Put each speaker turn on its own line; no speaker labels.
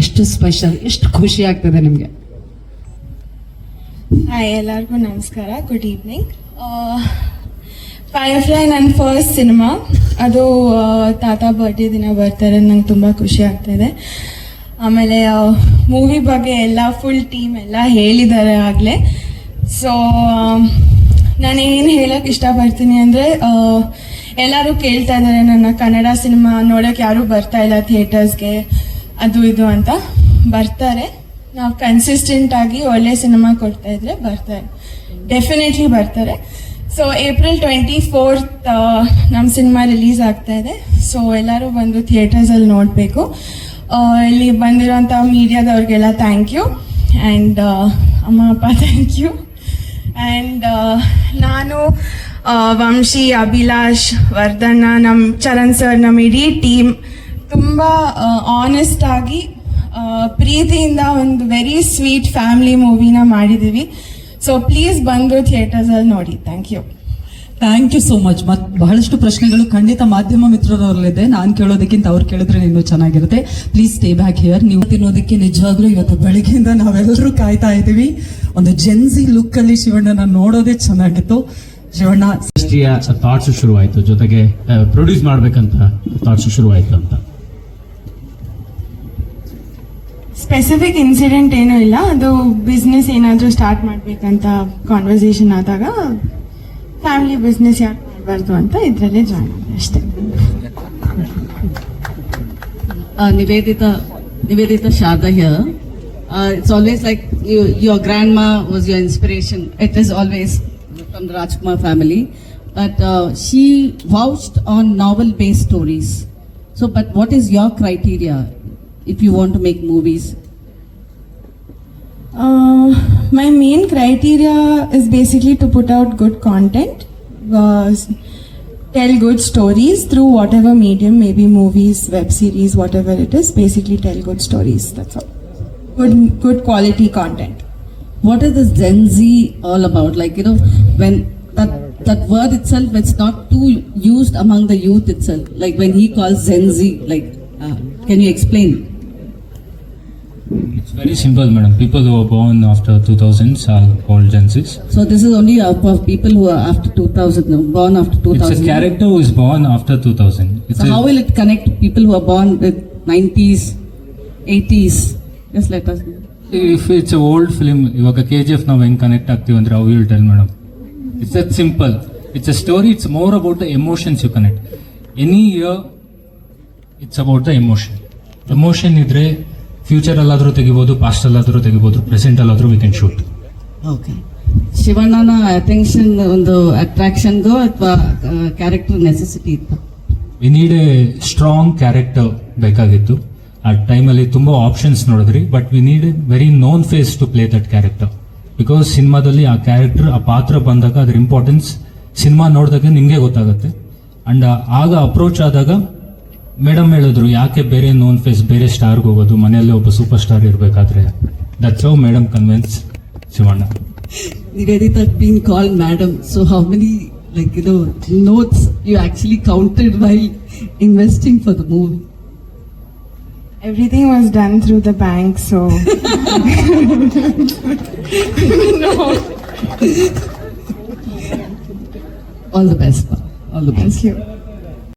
ಎಷ್ಟು ಸ್ಪೆಷಲ್ ಎಷ್ಟು ಖುಷಿ ಆಗ್ತದೆ ನಿಮಗೆ?
ಹಾಯ್ ಎಲ್ಲರಿಗೂ ನಮಸ್ಕಾರ. ಗುಡ್ ಈವ್ನಿಂಗ್ ಫೈರ್ಫ್ಲೈ ನನ್ನ ಫಸ್ಟ್ ಸಿನಿಮಾ ಅದು ತಾತ ಬರ್ಡೇ ದಿನ ಬರ್ತಾರೆ, ನಂಗೆ ತುಂಬ ಖುಷಿ ಆಗ್ತಾಯಿದೆ ಆಮೇಲೆ ಮೂವಿ ಬಗ್ಗೆ ಎಲ್ಲ ಫುಲ್ ಟೀಮ್ ಎಲ್ಲ ಹೇಳಿದ್ದಾರೆ ಆಗಲೇ. ಸೊ ನಾನು ಏನು ಹೇಳೋಕ್ಕೆ ಇಷ್ಟಪಡ್ತೀನಿ ಅಂದರೆ ಎಲ್ಲರೂ ಕೇಳ್ತಾ ಇದ್ದಾರೆ ನನ್ನ ಕನ್ನಡ ಸಿನಿಮಾ ನೋಡೋಕ್ಕೆ ಯಾರೂ ಬರ್ತಾ ಇಲ್ಲ ಥಿಯೇಟರ್ಸ್ಗೆ ಅದು ಇದು ಅಂತ ಬರ್ತಾರೆ. ನಾವು ಕನ್ಸಿಸ್ಟೆಂಟ್ ಆಗಿ ಒಳ್ಳೆ ಸಿನಿಮಾ ಕೊಡ್ತಾ ಇದ್ರೆ ಬರ್ತಾರೆ. ಡೆಫಿನೆಟ್ಲಿ ಬರ್ತಾರೆ. ಸೊ ಏಪ್ರಿಲ್ ಟ್ವೆಂಟಿ ಫೋರ್ತ್ ನಮ್ಮ ಸಿನಿಮಾ ರಿಲೀಸ್ ಆಗ್ತಾ ಇದೆ. ಸೊ ಎಲ್ಲರೂ ಬಂದು ಥಿಯೇಟರ್ಸಲ್ಲಿ ನೋಡಬೇಕು. ಇಲ್ಲಿ ಬಂದಿರೋಂಥ ಮೀಡಿಯಾದವ್ರಿಗೆಲ್ಲ ಥ್ಯಾಂಕ್ ಯು ಆ್ಯಂಡ್ ಅಮ್ಮ, ಅಪ್ಪ ಥ್ಯಾಂಕ್ ಯು ಆ್ಯಂಡ್ ನಾನು ವಂಶಿ, ಅಭಿಲಾಷ್ ವರ್ಧನ್ನ ನಮ್ಮ ಚರಣ್ ಸರ್ ನಮ್ಮ ಇಡೀ ಟೀಮ್ ತುಂಬ ಆನೆಸ್ಟ್ ಆಗಿ ಪ್ರೀತಿಯಿಂದ ಒಂದು ವೆರಿ ಸ್ವೀಟ್ ಫ್ಯಾಮಿಲಿ ಮೂವಿನ ಮಾಡಿದ್ದೀವಿ ಸೊ ಪ್ಲೀಸ್ ಬಂದು ಥಿಯೇಟರ್ಸಲ್ಲಿ ನೋಡಿ. Thank you
thank you so much ಮತ್ ಬಹಳಷ್ಟು ಪ್ರಶ್ನೆಗಳು ಖಂಡಿತ ಮಾಧ್ಯಮ ಮಿತ್ರರವರಲ್ಲಿದೆ ನಾನು ಕೇಳೋದಕ್ಕಿಂತ ಅವ್ರು ಕೇಳಿದ್ರೆ ಇನ್ನೂ ಚೆನ್ನಾಗಿರುತ್ತೆ. ಪ್ಲೀಸ್ ಸ್ಟೇ ಬ್ಯಾಕ್ ಹಿಯರ್ ನೀವು ತಿನ್ನೋದಕ್ಕೆ ನಿಜವಾಗ್ಲೂ ಇವತ್ತು ಬೆಳಗ್ಗೆಯಿಂದ ನಾವೆಲ್ಲರೂ ಕಾಯ್ತಾ ಇದ್ದೀವಿ. ಒಂದು ಜೆನ್ಸಿ ಲುಕ್ ಅಲ್ಲಿ ಶಿವಣ್ಣನ ನೋಡೋದೇ ಚೆನ್ನಾಗಿತ್ತು. ಶಿವಣ್ಣ
ಸೃಷ್ಟಿಯ ಥಾಟ್ಸ್ ಶುರುವಾಯಿತು. ಜೊತೆಗೆ ಪ್ರೊಡ್ಯೂಸ್ ಮಾಡ್ಬೇಕಂತ ಥಾಟ್ಸ್ ಶುರುವಾಯಿತು ಅಂತ.
ಸ್ಪೆಸಿಫಿಕ್ ಇನ್ಸಿಡೆಂಟ್ ಏನೂ ಇಲ್ಲ. ಅದು ಬಿಸ್ನೆಸ್ ಏನಾದರೂ ಸ್ಟಾರ್ಟ್ ಮಾಡಬೇಕಂತ ಕಾನ್ವರ್ಸೇಷನ್ ಆದಾಗ ಫ್ಯಾಮಿಲಿ ಬಿಸ್ನೆಸ್ ಯಾರು ಮಾಡಬಾರ್ದು ಅಂತ ಇದರಲ್ಲೇ ಜಾಯ್ನ್ ಅಷ್ಟೇ.
Nivedita Nivedita ಶಾರ್ದಹ್ಯ it's always like your grandma was your inspiration it is always from Rajkumar family but she vowed on novel based stories so but what is your criteria if you want to make movies?
Uh, my main criteria is basically to put out good content, uh, tell good stories through whatever medium, maybe movies, web series, whatever it is. Basically, tell good stories. That's all. Good, good quality content.
What is this Gen Z all about? Like, you know, when that, that word itself, it's not too used among the youth itself. Like when he calls Gen Z, like, uh, can you explain?
It's very simple, madam. People who are born after 2000s are called Gen Zs.
So this is only uh, for people who are after 2000, no, born after 2000.
It's a character who is born after 2000. It's
So
a,
how will it connect people who are born with 90s, 80s? Just let us know.
if it's a old film, ಇವಾಗ K G F ನಾವು ಹೆಂಗ್ connect ಆಗ್ತೀವಿ ಅಂದ್ರೆ ಅವು will tell madam it's that simple it's a story it's more about the emotions you connect any year it's about the emotion emotion ಇದ್ರೆ future ಅಲ್ಲಾದ್ರೂ ತೆಗಿಬೋದು past ಅಲ್ಲಾದ್ರೂ ತೆಗಿಬೋದು ಪ್ರೆಸೆಂಟ್ ಅಲ್ಲಾದ್ರೂ ವಿ ಕ್ಯಾನ್ ಶೂಟ್
ಓಕೆ ಶಿವಣ್ಣನ ಅಟೆನ್ಷನ್ ಒಂದು ಅಟ್ರಾಕ್ಷನ್ಗೋ ಅಥವಾ ಕ್ಯಾರೆಕ್ಟರ್ ನೆಸೆಸಿಟಿ ಇತ್ತು?
We need a strong character ಬೇಕಾಗಿತ್ತು. ಆ ಟೈಮಲ್ಲಿ ತುಂಬಾ ಆಪ್ಷನ್ಸ್ ನೋಡಿದ್ರಿ but we need a very known face to play that character because ಸಿನಿಮಾದಲ್ಲಿ ಆ ಕ್ಯಾರೆಕ್ಟರ್ ಆ ಪಾತ್ರ ಬಂದಾಗ ಅದ್ರ ಇಂಪಾರ್ಟೆನ್ಸ್ ಸಿನಿಮಾ ನೋಡಿದಾಗ ನಿಮಗೆ ಗೊತ್ತಾಗುತ್ತೆ. ಅಂಡ್ ಆಗ ಅಪ್ರೋಚ್ ಆದಾಗ ಮೇಡಮ್ ಹೇಳಿದ್ರು ಯಾಕೆ ಬೇರೆ ನೋನ್ ಫೇಸ್ ಬೇರೆ ಸ್ಟಾರ್ಗೆ ಹೋಗೋದು ಮನೆಯಲ್ಲೇ ಒಬ್ಬ ಸೂಪರ್ ಸ್ಟಾರ್ ಇರಬೇಕಾದ್ರೆ that's how madam convince Shivanna
Nivedita being called madam. So how many like you know notes you actually counted while investing for the movie?
Everything was done through the bank, so. no.
All the best. pa. All the best.
Thank you.